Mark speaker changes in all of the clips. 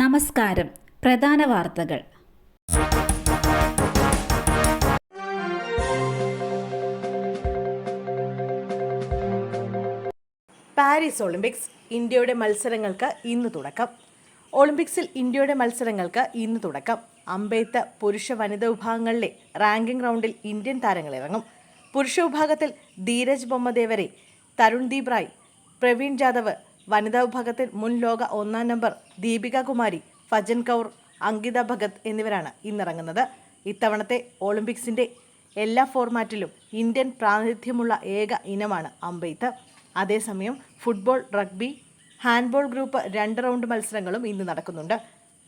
Speaker 1: നമസ്കാരം പ്രധാന വാർത്തകൾ
Speaker 2: പാരീസ് ഒളിമ്പിക്സ് ഇന്ത്യയുടെ മത്സരങ്ങൾക്ക് ഇന്ന് തുടക്കം ഒളിമ്പിക്സിൽ ഇന്ത്യയുടെ മത്സരങ്ങൾക്ക് ഇന്ന് തുടക്കം അമ്പെയ്ത്ത് പുരുഷ വനിത വിഭാഗങ്ങളിലെ റാങ്കിംഗ് റൗണ്ടിൽ ഇന്ത്യൻ താരങ്ങൾ ഇറങ്ങും പുരുഷ വിഭാഗത്തിൽ ധീരജ് ബൊമ്മദേവരെ തരുൺദീപ് റായ് പ്രവീൺ ജാദവ് വനിതാ വിഭാഗത്തിൽ മുൻ ലോക ഒന്നാം നമ്പർ ദീപിക കുമാരി ഫജൻ കൗർ അങ്കിത ഭഗത് എന്നിവരാണ് ഇന്നിറങ്ങുന്നത് ഇത്തവണത്തെ ഒളിമ്പിക്സിൻ്റെ എല്ലാ ഫോർമാറ്റിലും ഇന്ത്യൻ പ്രാതിനിധ്യമുള്ള ഏക ഇനമാണ് അമ്പെയ്ത്ത് അതേസമയം ഫുട്ബോൾ റഗ്ബി ഹാൻഡ്ബോൾ ഗ്രൂപ്പ് രണ്ട് റൗണ്ട് മത്സരങ്ങളും ഇന്ന് നടക്കുന്നുണ്ട്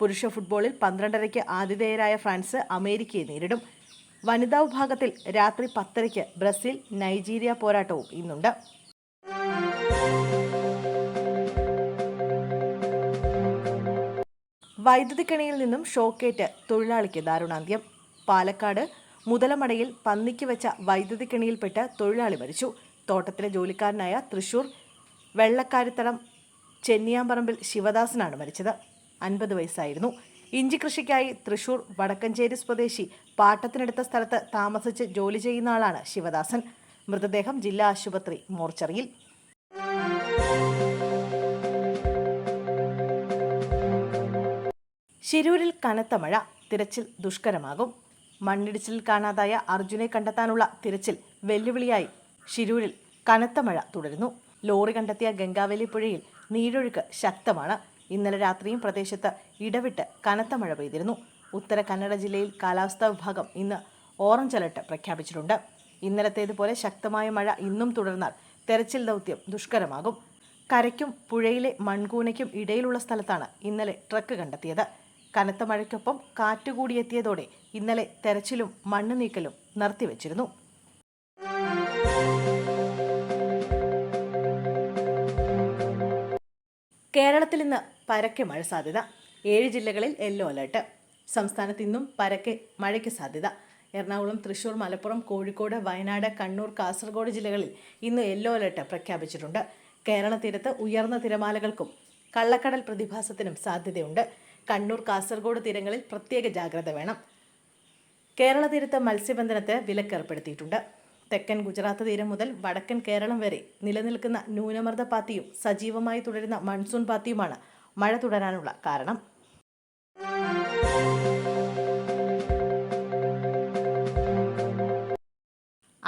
Speaker 2: പുരുഷ ഫുട്ബോളിൽ പന്ത്രണ്ടരയ്ക്ക് ആതിഥേയരായ ഫ്രാൻസ് അമേരിക്കയെ നേരിടും വനിതാ വിഭാഗത്തിൽ രാത്രി പത്തരയ്ക്ക് ബ്രസീൽ നൈജീരിയ പോരാട്ടവും ഇന്നുണ്ട്
Speaker 3: വൈദ്യുതി നിന്നും ഷോക്കേറ്റ് തൊഴിലാളിക്ക് ദാരുണാന്ത്യം പാലക്കാട് മുതലമടയിൽ പന്നിക്ക് വെച്ച വൈദ്യുതി കെണിയിൽപ്പെട്ട് തൊഴിലാളി മരിച്ചു തോട്ടത്തിലെ ജോലിക്കാരനായ തൃശൂർ വെള്ളക്കാരിത്തടം ചെന്നിയാമ്പറമ്പിൽ ശിവദാസനാണ് മരിച്ചത് അൻപത് വയസ്സായിരുന്നു ഇഞ്ചി കൃഷിക്കായി തൃശൂർ വടക്കഞ്ചേരി സ്വദേശി പാട്ടത്തിനെടുത്ത സ്ഥലത്ത് താമസിച്ച് ജോലി ചെയ്യുന്ന ആളാണ് ശിവദാസൻ മൃതദേഹം ജില്ലാ ആശുപത്രി മോർച്ചറിയിൽ
Speaker 4: ശിരൂരിൽ കനത്ത മഴ തിരച്ചിൽ ദുഷ്കരമാകും മണ്ണിടിച്ചിൽ കാണാതായ അർജുനെ കണ്ടെത്താനുള്ള തിരച്ചിൽ വെല്ലുവിളിയായി ശിരൂരിൽ കനത്ത മഴ തുടരുന്നു ലോറി കണ്ടെത്തിയ ഗംഗാവലി പുഴയിൽ നീരൊഴുക്ക് ശക്തമാണ് ഇന്നലെ രാത്രിയും പ്രദേശത്ത് ഇടവിട്ട് കനത്ത മഴ പെയ്തിരുന്നു ഉത്തര കന്നഡ ജില്ലയിൽ കാലാവസ്ഥാ വിഭാഗം ഇന്ന് ഓറഞ്ച് അലർട്ട് പ്രഖ്യാപിച്ചിട്ടുണ്ട് ഇന്നലത്തേതുപോലെ ശക്തമായ മഴ ഇന്നും തുടർന്നാൽ തെരച്ചിൽ ദൗത്യം ദുഷ്കരമാകും കരയ്ക്കും പുഴയിലെ മൺകൂനയ്ക്കും ഇടയിലുള്ള സ്ഥലത്താണ് ഇന്നലെ ട്രക്ക് കണ്ടെത്തിയത് കനത്ത മഴയ്ക്കൊപ്പം കാറ്റുകൂടിയെത്തിയതോടെ ഇന്നലെ തെരച്ചിലും മണ്ണ് നീക്കലും നിർത്തിവച്ചിരുന്നു
Speaker 5: കേരളത്തിൽ ഇന്ന് പരക്കെ മഴ സാധ്യത ഏഴ് ജില്ലകളിൽ യെല്ലോ അലേർട്ട് സംസ്ഥാനത്ത് ഇന്നും പരക്കെ മഴയ്ക്ക് സാധ്യത എറണാകുളം തൃശൂർ മലപ്പുറം കോഴിക്കോട് വയനാട് കണ്ണൂർ കാസർഗോഡ് ജില്ലകളിൽ ഇന്ന് യെല്ലോ അലേർട്ട് പ്രഖ്യാപിച്ചിട്ടുണ്ട് കേരള തീരത്ത് ഉയർന്ന തിരമാലകൾക്കും കള്ളക്കടൽ പ്രതിഭാസത്തിനും സാധ്യതയുണ്ട് കണ്ണൂർ കാസർഗോഡ് തീരങ്ങളിൽ പ്രത്യേക ജാഗ്രത വേണം കേരള തീരത്ത് വിലക്ക് വിലക്കേർപ്പെടുത്തിയിട്ടുണ്ട് തെക്കൻ ഗുജറാത്ത് തീരം മുതൽ വടക്കൻ കേരളം വരെ നിലനിൽക്കുന്ന ന്യൂനമർദ്ദ പാത്തിയും സജീവമായി തുടരുന്ന മൺസൂൺ പാത്തിയുമാണ് മഴ തുടരാനുള്ള കാരണം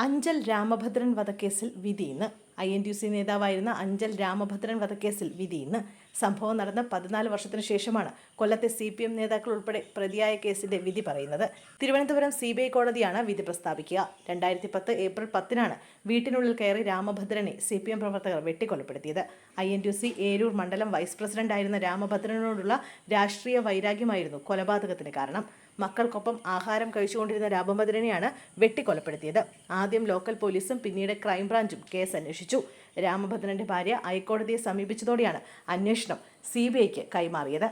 Speaker 6: അഞ്ചൽ രാമഭദ്രൻ വധക്കേസിൽ വിധി ഇന്ന് ഐ എൻ ടി സി നേതാവായിരുന്ന അഞ്ചൽ രാമഭദ്രൻ വധക്കേസിൽ വിധി ഇന്ന് സംഭവം നടന്ന പതിനാല് വർഷത്തിനു ശേഷമാണ് കൊല്ലത്തെ സി പി എം നേതാക്കൾ ഉൾപ്പെടെ പ്രതിയായ കേസിന്റെ വിധി പറയുന്നത് തിരുവനന്തപുരം സി ബി ഐ കോടതിയാണ് വിധി പ്രസ്താവിക്കുക രണ്ടായിരത്തി പത്ത് ഏപ്രിൽ പത്തിനാണ് വീട്ടിനുള്ളിൽ കയറി രാമഭദ്രനെ സി പി എം പ്രവർത്തകർ വെട്ടിക്കൊലപ്പെടുത്തിയത് I N T C Eroor മണ്ഡലം വൈസ് പ്രസിഡന്റായിരുന്ന രാമഭദ്രനോടുള്ള രാഷ്ട്രീയ വൈരാഗ്യമായിരുന്നു കൊലപാതകത്തിന് കാരണം മക്കൾക്കൊപ്പം ആഹാരം കഴിച്ചുകൊണ്ടിരുന്ന രാമഭദ്രനെയാണ് വെട്ടിക്കൊലപ്പെടുത്തിയത് ആദ്യം ലോക്കൽ പോലീസും പിന്നീട് ക്രൈംബ്രാഞ്ചും കേസ് അന്വേഷിച്ചു രാമഭദ്രന്റെ ഭാര്യ ഹൈക്കോടതിയെ സമീപിച്ചതോടെയാണ് അന്വേഷണം സി കൈമാറിയത്